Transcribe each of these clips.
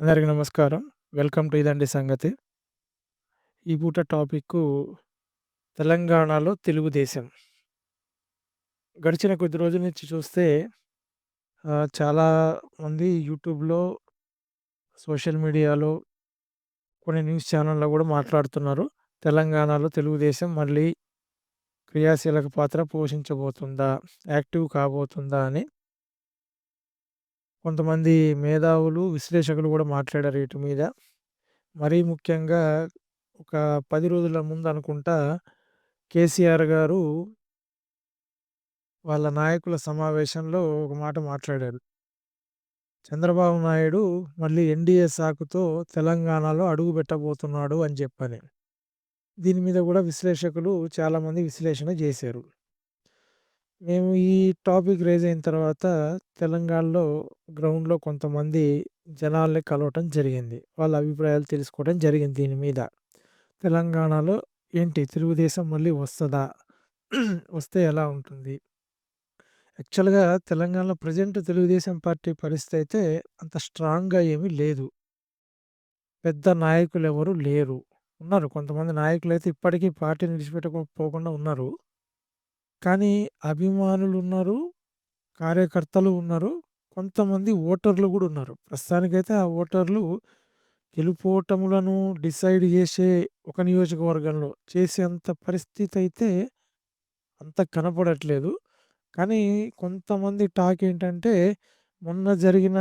అందరికి నమస్కారం. Welcome to ఇదండి సంగతి. ఈ పూట టాపిక్కు తెలంగాణలో తెలుగుదేశం. గడిచిన కొద్ది రోజుల నుంచి చూస్తే చాలా మంది యూట్యూబ్‌లో, సోషల్ మీడియాలో కొన్ని న్యూస్ ఛానల్లో కూడా మాట్లాడుతున్నారు. తెలంగాణలో తెలుగుదేశం మళ్ళీ క్రియాశీలక పాత్ర పోషించబోతుందా? యాక్టివ్ కాబోతుందా అని. కొంతమంది మేధావులు, విశ్లేషకులు గూడా మాట్లాడారు వీటి మీద. మరీ ముఖ్యంగా ఒక 10 రోజుల ముందు అనుకుంటా కేసీఆర్ గారు వాళ్ళ నాయకుల సమావేశంలో ఒక మాట మాట్లాడారు. చంద్రబాబు నాయుడు మళ్ళీ ఎన్‌డీఏ సాకుతో తెలంగాణలో అడుగుబెట్టబోతున్నాడు అని జెప్పని. దీని మీద గూడా విశ్లేషకులు చాలామంది విశ్లేషణ జేశారు. మేము ఈ టాపిక్ రైజ్ అయిన తర్వాత తెలంగాణలో గ్రౌండ్‌లో కొంతమంది జనాల్ని కలవటం జరిగింది. వాళ్ళ అభిప్రాయాలు తెలుసుకోవడం జరిగింది దీని మీద. తెలంగాణలో ఏంటి తెలుగుదేశం మళ్ళీ వస్తదా? వస్తే ఎలా ఉంటుంది? యాక్చువల్‌గా తెలంగాణలో ప్రెజెంట్ తెలుగుదేశం పార్టీ పరిస్థితి అయితే అంత స్ట్రాంగ్‌గా ఏమీ లేదు. పెద్ద నాయకులెవరు లేరు. ఉన్నారు కొంతమంది నాయకులైతే ఇప్పటికీ పార్టీని విడిచిపెట్టకపోకుండా ఉన్నారు. కానీ అభిమానులున్నారు, కార్యకర్తలు ఉన్నారు, కొంతమంది ఓటర్లు గూడా ఉన్నారు. ప్రస్తుతానికైతే ఆ ఓటర్లు గెలుపోటములను డిసైడ్ జేసే ఒక నియోజకవర్గంలో చేసేంత పరిస్థితి అయితే అంత కనపడట్లేదు. కానీ కొంతమంది టాక్ ఏంటంటే మొన్న జరిగిన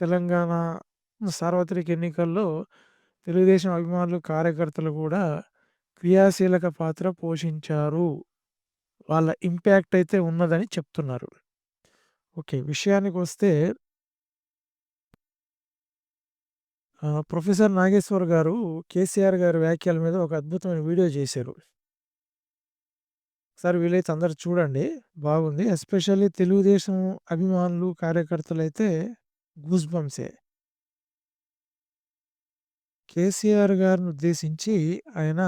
తెలంగాణ సార్వత్రిక ఎన్నికల్లో తెలుగుదేశం అభిమానులు, కార్యకర్తలు గూడా క్రియాశీలక పాత్ర పోషించారు. వాళ్ళ ఇంపాక్ట్ అయితే ఉన్నదని చెప్తున్నారు. ఓకే. విషయానికొస్తే వస్తే ప్రొఫెసర్ నాగేశ్వర్ గారు కేసీఆర్ గారి వ్యాఖ్యల మీద ఒక అద్భుతమైన వీడియో చేశారు ఒకసారి వీలైతే అందరూ చూడండి. బాగుంది. ఎస్పెషల్లీ తెలుగుదేశం అభిమానులు, కార్యకర్తలైతే గూస్ బంప్సే. కేసీఆర్ గారిని ఉద్దేశించి ఆయన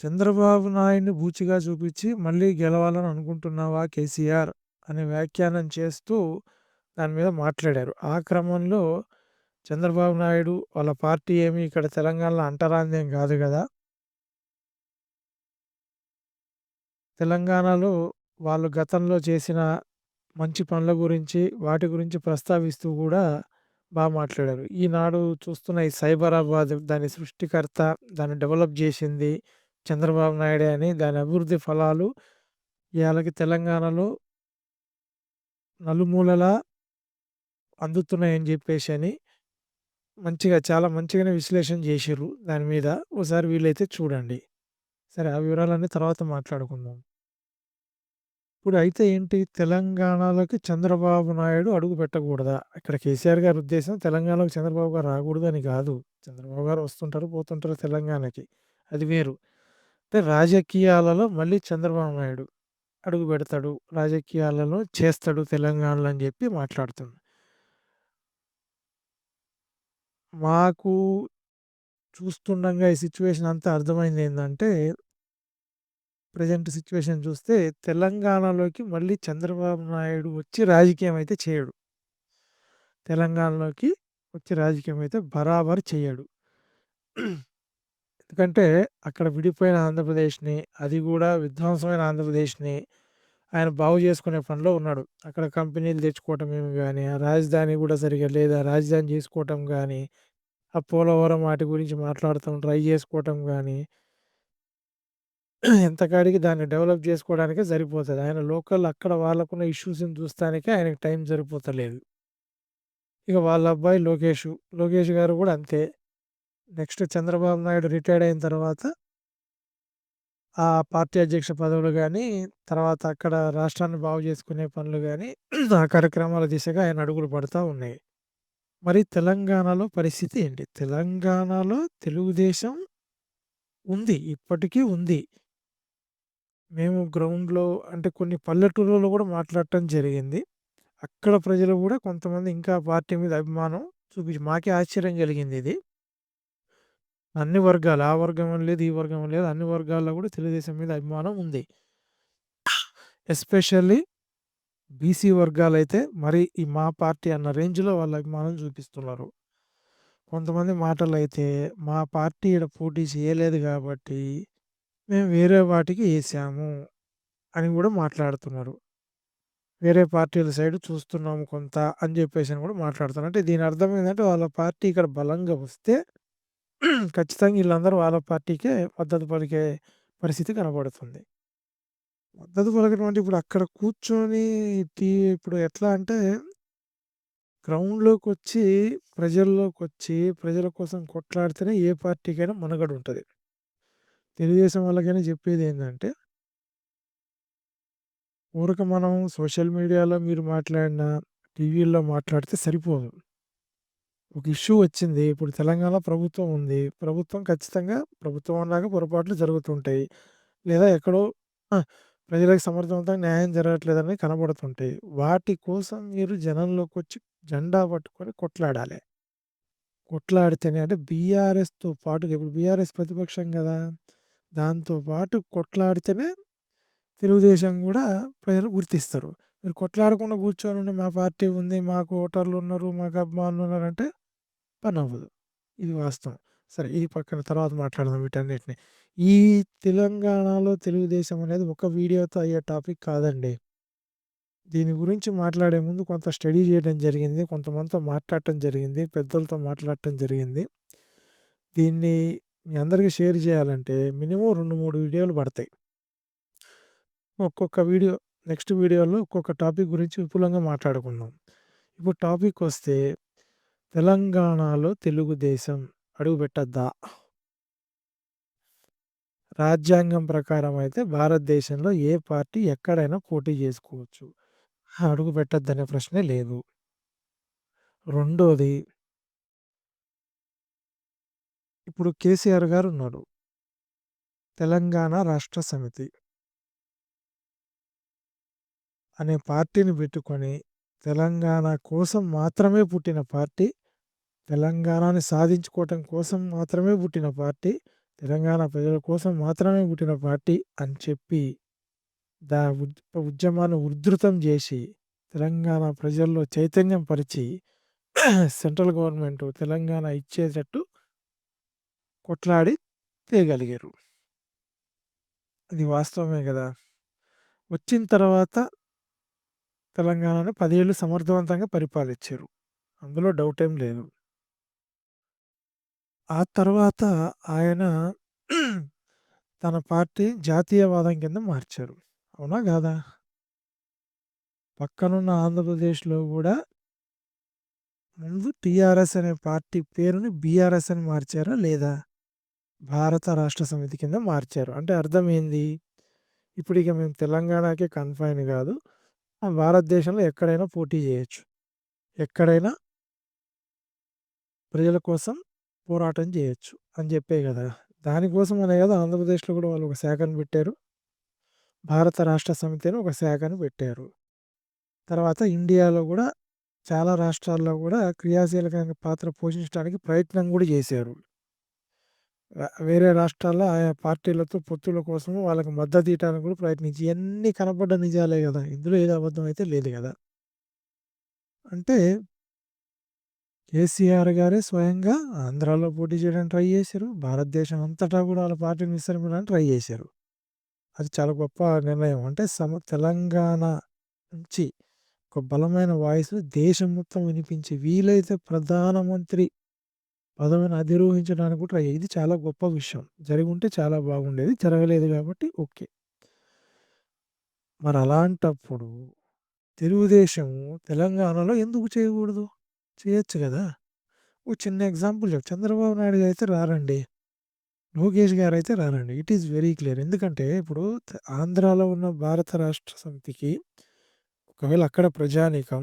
చంద్రబాబు నాయుడిని బూచిగా చూపించి మళ్ళీ గెలవాలని అనుకుంటున్నావా కేసీఆర్ అనే వ్యాఖ్యానం చేస్తూ దాని మీద మాట్లాడారు. ఆ క్రమంలో చంద్రబాబు నాయుడు వాళ్ళ పార్టీ ఏమి ఇక్కడ తెలంగాణలో అంటరాందేం కాదు కదా తెలంగాణలో వాళ్ళు గతంలో చేసిన మంచి పనుల గురించి, వాటి గురించి ప్రస్తావిస్తూ కూడా బాగా మాట్లాడారు. ఈనాడు చూస్తున్న ఈ సైబరాబాద్ దాని సృష్టికర్త, దాన్ని డెవలప్ చేసింది చంద్రబాబు నాయుడే అని, దాని అభివృద్ధి ఫలాలు ఇవాళకి తెలంగాణలో నలుమూలలా అందుతున్నాయని చెప్పేసి అని మంచిగా చాలా మంచిగానే విశ్లేషణ జేసిర్రు దాని మీద. ఒకసారి వీలైతే చూడండి. సరే ఆ వివరాలన్నీ తర్వాత మాట్లాడుకుందాం. ఇప్పుడు అయితే ఏంటి తెలంగాణలోకి చంద్రబాబు నాయుడు అడుగు పెట్టకూడదా? ఇక్కడ కేసీఆర్ గారి ఉద్దేశం తెలంగాణలోకి చంద్రబాబు గారు రాకూడదని కాదు చంద్రబాబు గారు వస్తుంటారు, పోతుంటారు తెలంగాణకి. అది వేరు. అంటే రాజకీయాలలో మళ్ళీ చంద్రబాబు నాయుడు అడుగు పెడతాడు. రాజకీయాలలో చేస్తాడు తెలంగాణలో అని చెప్పి మాట్లాడుతుంది. మాకు చూస్తుండగా ఈ సిచ్యువేషన్ అంతా అర్థమైందేందంటే ప్రెజెంట్ సిచ్యువేషన్ చూస్తే తెలంగాణలోకి మళ్ళీ చంద్రబాబు నాయుడు వచ్చి రాజకీయం అయితే చేయడు. తెలంగాణలోకి వచ్చి రాజకీయం అయితే బరాబర్ చేయడు ఎందుకంటే అక్కడ విడిపోయిన ఆంధ్రప్రదేశ్‌ని, అది గూడా విధ్వంసమైన ఆంధ్రప్రదేశ్‌ని ఆయన బాగు చేసుకునే పనిలో ఉన్నాడు. అక్కడ కంపెనీలు తెచ్చుకోవటమేమి గాని, ఆ రాజధాని గూడా సరిగ్గా లేదు. ఆ రాజధాని చేసుకోవటం గాని, ఆ పోలవరం వాటి గురించి మాట్లాడటం, ట్రై చేసుకోవటం గాని ఎంతకాడికి దాన్ని డెవలప్ చేసుకోవడానికి సరిపోతది. ఆయన లోకల్ అక్కడ వాళ్ళకున్న ఇష్యూస్‌ని చూస్తానికే ఆయనకి టైం సరిపోతలేదు. ఇక వాళ్ళ అబ్బాయి లోకేషు. లోకేష్ గారు గూడా అంతే. నెక్స్ట్ చంద్రబాబు నాయుడు రిటైర్డ్ అయిన తర్వాత ఆ పార్టీ అధ్యక్ష పదవులు కానీ తర్వాత అక్కడ రాష్ట్రాన్ని బాగు చేసుకునే పనులు కానీ ఆ కార్యక్రమాల దిశగా ఆయన అడుగులు పడుతూ ఉన్నాయి. మరి తెలంగాణలో పరిస్థితి ఏంటి? తెలంగాణలో తెలుగుదేశం ఉంది. ఇప్పటికీ ఉంది. మేము గ్రౌండ్‌లో అంటే కొన్ని పల్లెటూళ్ళలో కూడా మాట్లాడటం జరిగింది. అక్కడ ప్రజలు కూడా కొంతమంది ఇంకా పార్టీ మీద అభిమానం చూపించి మాకే ఆశ్చర్యం కలిగింది ఇది అన్ని వర్గాలు ఆ వర్గం అని లేదు, ఈ వర్గం అని లేదు. అన్ని వర్గాల్లో గూడా తెలుగుదేశం మీద అభిమానం ఉంది. ఎస్పెషల్లీ బీసీ వర్గాలైతే మరి ఈ మా పార్టీ అన్న రేంజ్‌లో వాళ్ళ అభిమానం చూపిస్తున్నారు. కొంతమంది మాటలైతే మా పార్టీ ఈడ పోటీ చేయలేదు గాబట్టి, మేము వేరే వాటికి వేసాము అని గూడా మాట్లాడుతున్నారు. వేరే పార్టీల సైడ్ చూస్తున్నాము కొంత అని జెప్పేసని గూడా మాట్లాడుతున్నారు. అంటే దీని అర్థం ఏందంటే వాళ్ళ పార్టీ ఇక్కడ బలంగా వస్తే ఖచ్చితంగా ఈళ్ళందరూ వాళ్ళ పార్టీకే మద్దతు పలికే పరిస్థితి కనబడుతుంది. మద్దతు పలకడం అంటే ఇప్పుడు అక్కడ కూర్చొని టీ ఇప్పుడు ఎట్లా అంటే గ్రౌండ్‌లోకొచ్చి, ప్రజల్లోకొచ్చి, ప్రజల కోసం కొట్లాడితేనే ఏ పార్టీకైనా మనుగడుంటది. తెలుగుదేశం వాళ్ళకైనా చెప్పేదేందంటే ఊరక మనం సోషల్ మీడియాలో మీరు మాట్లాడినా, టీవీల్లో మాట్లాడితే సరిపోదు. ఒక ఇష్యూ వచ్చింది. ఇప్పుడు తెలంగాణ ప్రభుత్వం ఉంది. ప్రభుత్వం ఖచ్చితంగా ప్రభుత్వం అన్నాక పొరపాట్లు జరుగుతుంటాయి. లేదా ఎక్కడో ప్రజలకు సమర్థవంతంగా న్యాయం జరగట్లేదని కనబడుతుంటాయి. వాటి కోసం మీరు జనంలోకి వచ్చి జెండా పట్టుకొని కొట్లాడాలి. కొట్లాడితేనే అంటే బీఆర్ఎస్‌తో పాటుగా ఇప్పుడు బీఆర్ఎస్ ప్రతిపక్షం కదా దాంతో పాటు కొట్లాడితేనే తెలుగుదేశం కూడా ప్రజలు గుర్తిస్తారు. మీరు కొట్లాడకుండా కూర్చొని ఉండి మా పార్టీ ఉంది, మాకు ఓటర్లు ఉన్నారు మాకు అభిమానులున్నారంటే పనవ్వదు. ఇది వాస్తవం. సరే ఈ పక్కన తర్వాత మాట్లాడదాం వీటన్నిటిని. ఈ తెలంగాణలో తెలుగుదేశం అనేది ఒక వీడియోతో అయ్యే టాపిక్ కాదండి. దీని గురించి మాట్లాడే ముందు కొంత స్టడీ చేయడం జరిగింది. కొంతమందితో మాట్లాడటం జరిగింది. పెద్దలతో మాట్లాడటం జరిగింది. దీన్ని మీ అందరికీ షేర్ చేయాలంటే మినిమం రెండు మూడు వీడియోలు పడతాయి. ఒక్కొక్క వీడియో నెక్స్ట్ వీడియోలో ఒక్కొక్క టాపిక్ గురించి విపులంగా మాట్లాడుకుందాం. ఇప్పుడు టాపిక్ వస్తే తెలంగాణలో తెలుగుదేశం అడుగుపెట్టద్దా? రాజ్యాంగం ప్రకారం అయితే భారతదేశంలో ఏ పార్టీ ఎక్కడైనా పోటీ చేసుకోవచ్చు. అడుగు పెట్టద్దనే ప్రశ్నే లేదు. రెండోది ఇప్పుడు కేసీఆర్ గారు ఉన్నారు తెలంగాణ రాష్ట్ర సమితి. అనే పార్టీని పెట్టుకొని తెలంగాణ కోసం మాత్రమే పుట్టిన పార్టీ. తెలంగాణని సాధించుకోవటం కోసం మాత్రమే పుట్టిన పార్టీ. తెలంగాణ ప్రజల కోసం మాత్రమే పుట్టిన పార్టీ అని చెప్పి దా ఉద్యమాన్ని ఉధృతం చేసి తెలంగాణ ప్రజల్లో చైతన్యం పరిచి సెంట్రల్ గవర్నమెంట్ తెలంగాణ ఇచ్చేటట్టు కొట్లాడి తీయగలిగారు అది వాస్తవమే కదా వచ్చిన తర్వాత తెలంగాణను పదేళ్ళు సమర్థవంతంగా పరిపాలించారు అందులో డౌట్ ఏం లేదు. ఆ తర్వాత ఆయన తన పార్టీ జాతీయవాదం కింద మార్చారు. అవునా? కాదా? పక్కనున్న ఆంధ్రప్రదేశ్‌లో గూడా ముందు టీఆర్ఎస్ అనే పార్టీ పేరుని బీఆర్ఎస్ అని మార్చారా? లేదా? భారత రాష్ట్ర సమితి కింద మార్చారు. అంటే అర్థం ఏంది? ఇక మేము తెలంగాణకే కన్‌ఫైన్ కాదు ఆహ్, భారతదేశంలో ఎక్కడైనా పోటీ చేయొచ్చు. ఎక్కడైనా ప్రజల కోసం పోరాటం చేయొచ్చు అని చెప్పే కదా దానికోసం అనే కదా ఆంధ్రప్రదేశ్‌లో కూడా వాళ్ళు ఒక శాఖను పెట్టారు. భారత రాష్ట్ర సమితి అని ఒక శాఖను పెట్టారు. తర్వాత ఇండియాలో కూడా చాలా రాష్ట్రాల్లో కూడా క్రియాశీలకంగా పాత్ర పోషించడానికి ప్రయత్నం కూడా చేశారు వేరే రాష్ట్రాల్లో ఆయా పార్టీలతో పొత్తుల కోసం వాళ్ళకి ఇవడానికి కూడా ప్రయత్నించి ఇవన్నీ కనపడ్డ నిజాలే కదా ఇందులో ఏది అబద్ధం అయితే లేదు కదా అంటే కేసీఆర్ గారే స్వయంగా ఆంధ్రాలో పోటీ చేయడానికి ట్రై చేశారు భారతదేశం అంతటా కూడా వాళ్ళ పార్టీని విస్తరించడానికి ట్రై చేశారు అది చాలా గొప్ప నిర్ణయం. అంటే సమ తెలంగాణ నుంచి ఒక బలమైన వాయిస్ దేశం మొత్తం వినిపించి వీలైతే ప్రధానమంత్రి పదవిని అధిరోహించడానికి కూడా ట్రై ఇది చాలా గొప్ప విషయం. జరిగి ఉంటే చాలా బాగుండేది. జరగలేదు కాబట్టి ఓకే. మరలాంటప్పుడు తెలుగుదేశం తెలంగాణలో ఎందుకు చేయకూడదు? చేయొచ్చు కదా ఓ చిన్న ఎగ్జాంపుల్ చెప్ చంద్రబాబు నాయుడు అయితే రారండి. లోకేష్ గారైతే రారండి. It is very clear. ఎందుకంటే ఇప్పుడు త ఆంధ్రాలో ఉన్న భారత రాష్ట్ర సమితికి ఒకవేళ అక్కడ ప్రజానీకం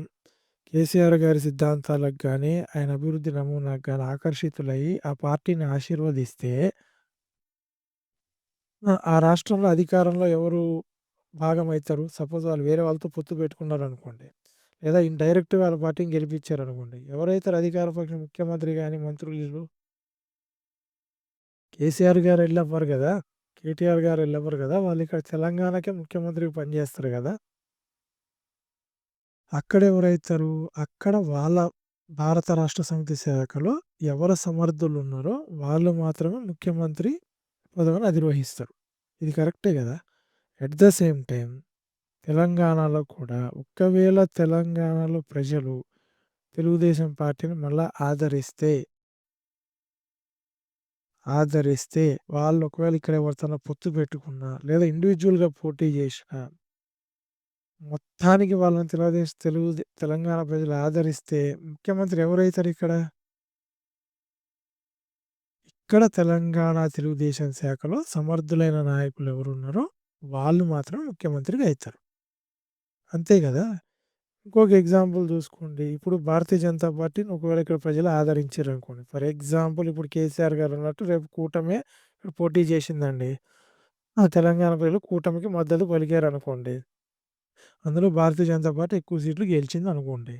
కేసీఆర్ గారి సిద్ధాంతాలకు కానీ ఆయన అభివృద్ధి నమూనాకు కానీ ఆకర్షితులయ్యి ఆ పార్టీని ఆశీర్వదిస్తే ఆ! ఆ రాష్ట్రంలో అధికారంలో ఎవరు భాగమైతారు? సపోజ్ వాళ్ళు వేరే వాళ్ళతో పొత్తు పెట్టుకున్నారనుకోండి. లేదా ఇండైరెక్ట్ వాళ్ళ పార్టీని గెలిపించారు అనుకోండి ఎవరైతే అధికార పక్షం ముఖ్యమంత్రి కానీ మంత్రులు కేసీఆర్ గారు వెళ్ళవ్వరు కదా కేటీఆర్ గారు వెళ్ళవారు కదా వాళ్ళు ఇక్కడ తెలంగాణకే ముఖ్యమంత్రికి పనిచేస్తారు కదా. అక్కడ ఎవరైతారు? అక్కడ వాళ్ళ భారత రాష్ట్ర సమితి శాఖలో ఎవరు సమర్థులు ఉన్నారో వాళ్ళు మాత్రమే ముఖ్యమంత్రి పదవిని అధిరోహిస్తారు. ఇది కరెక్టే కదా? ఎట్ ద సేమ్ టైం తెలంగాణలో కూడా ఒకవేళ తెలంగాణలో ప్రజలు తెలుగుదేశం పార్టీని మళ్ళా ఆదరిస్తే ఆదరిస్తే వాళ్ళు ఒకవేళ ఇక్కడ ఎవరితోనా పొత్తు పెట్టుకున్నా లేదా ఇండివిజువల్గా పోటీ చేసినా మొత్తానికి వాళ్ళని తెలుగుదేశం తెలుగు తెలంగాణ ప్రజలు ఆదరిస్తే ముఖ్యమంత్రి ఎవరైతారు ఇక్కడ? ఇక్కడ తెలంగాణ తెలుగుదేశం శాఖలో సమర్థులైన నాయకులు ఎవరున్నారో వాళ్ళు మాత్రం ముఖ్యమంత్రిగా అవుతారు అంతే కదా ఇంకొక ఎగ్జాంపుల్ చూసుకోండి. ఇప్పుడు భారతీయ జనతా పార్టీని ఒకవేళ ఇక్కడ ప్రజలు ఆదరించారు అనుకోండి ఫర్ ఎగ్జాంపుల్ ఇప్పుడు కేసీఆర్ గారు అన్నట్టు రేపు కూటమే ఇక్కడ పోటీ చేసిందండి. ఆ తెలంగాణ ప్రజలు కూటమికి మద్దతు పలికారనుకోండి. అందులో భారతీయ జనతా పార్టీ ఎక్కువ సీట్లు గెలిచిందనుకోండి.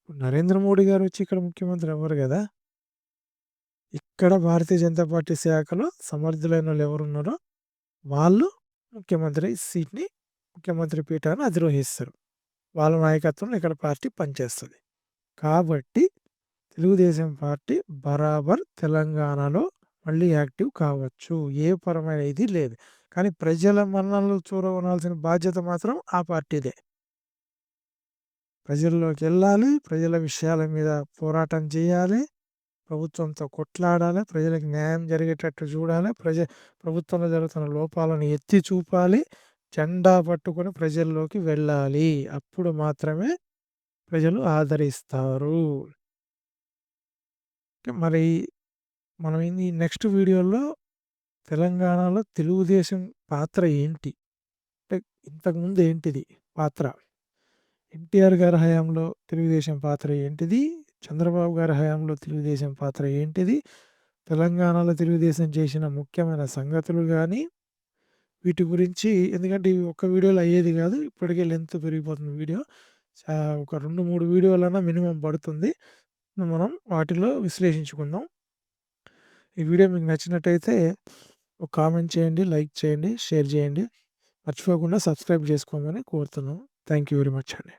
ఇప్పుడు నరేంద్ర మోడీ గారు వచ్చి ఇక్కడ ముఖ్యమంత్రి అవ్వరు కదా ఇక్కడ భారతీయ జనతా పార్టీ శాఖలో సమర్థులైన వాళ్ళు ఎవరున్నారో వాళ్ళు ముఖ్యమంత్రి సీట్‌ని ముఖ్యమంత్రి పీఠాన్ని అధిరోహిస్తారు. వాళ్ళ నాయకత్వంలో ఇక్కడ పార్టీ పనిచేస్తుంది కాబట్టి తెలుగుదేశం పార్టీ బరాబర్ తెలంగాణలో మళ్ళీ యాక్టివ్ కావచ్చు. ఏ పరమైన ఇది లేదు. కానీ ప్రజల మన్ననలు చూరగొనాల్సిన బాధ్యత మాత్రం ఆ పార్టీదే. ప్రజల్లోకి వెళ్ళాలి ప్రజల విషయాల మీద పోరాటం చేయాలి. ప్రభుత్వంతో కొట్లాడాలి. ప్రజలకు న్యాయం జరిగేటట్టు చూడాలి. ప్రజ ప్రభుత్వంలో జరుగుతున్న లోపాలను ఎత్తి చూపాలి. జెండా పట్టుకొని ప్రజల్లోకి వెళ్ళాలి. అప్పుడు మాత్రమే ప్రజలు ఆదరిస్తారు. మరి మనం ఈ నెక్స్ట్ వీడియోలో తెలంగాణలో తెలుగుదేశం పాత్ర ఏంటి? అంటే ఇంతకుముందు ఏంటిది పాత్ర? ఎన్టీఆర్ గారి హయాంలో తెలుగుదేశం పాత్ర ఏంటిది? చంద్రబాబు గారి హయాంలో తెలుగుదేశం పాత్ర ఏంటిది? తెలంగాణలో తెలుగుదేశం చేసిన ముఖ్యమైన సంగతులు కానీ వీటి గురించి ఎందుకంటే ఇవి ఒక్క వీడియోలో అయ్యేది కాదు. ఇప్పటికే లెంత్ పెరిగిపోతుంది వీడియో. ఒక 2, 3 వీడియోలన్నా మినిమమ్ పడుతుంది. మనం వాటిలో విశ్లేషించుకుందాం. ఈ వీడియో మీకు నచ్చినట్టయితే ఒక కామెంట్ చేయండి, లైక్ చేయండి, షేర్ చేయండి. మర్చిపోకుండా సబ్స్క్రైబ్ చేసుకోమని కోరుతున్నాను. థ్యాంక్ యూ వెరీ మచ్ అండి.